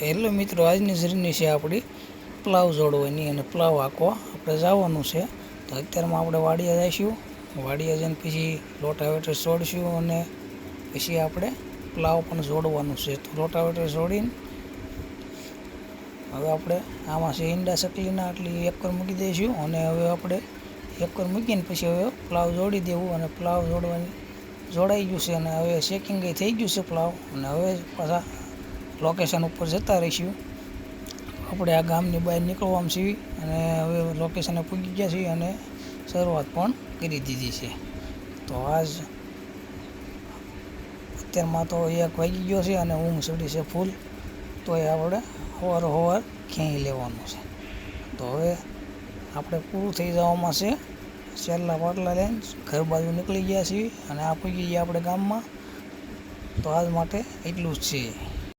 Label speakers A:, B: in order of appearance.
A: Hello મિત્રો, આજની journey છે આપણી પ્લાવ જોડવાની અને પ્લાવ આંકવા આપણે જવાનું છે. તો અત્યારમાં આપણે વાડિયા જઈશું. વાડિયા જઈને પછી લોટાવેટર છોડશું અને પછી આપણે પ્લાવ પણ જોડવાનું છે. તો લોટાવેટર છોડીને હવે આપણે આમાં છે ઈંડા સકલીના આટલી એકર મૂકી દઈશું અને હવે આપણે એકર મૂકીને પછી હવે પ્લાવ જોડી દેવું અને પ્લાવ જોડવાની, જોડાઈ ગયું છે અને હવે ચેકિંગ થઈ ગયું છે પ્લાવ. અને હવે પાછા લોકેશન ઉપર જતા રહીશું. આપણે આ ગામની બહાર નીકળવામાં છીએ અને હવે લોકેશને પૂગી ગયા છીએ અને શરૂઆત પણ કરી દીધી છે. તો આજ અત્યારમાં તો એક વાગી ગયો છે અને ઊંઘ ચડી છે ફૂલ તો એ આપણે સવાર સવાર ખેંચી લેવાનું છે. તો હવે આપણે પૂરું થઈ જવામાં છે. છેલ્લા પાટલા લઈને ઘર બાજુ નીકળી ગયા છીએ અને આ પૂગી ગયા આપણે ગામમાં. તો આજ માટે એટલું જ છે.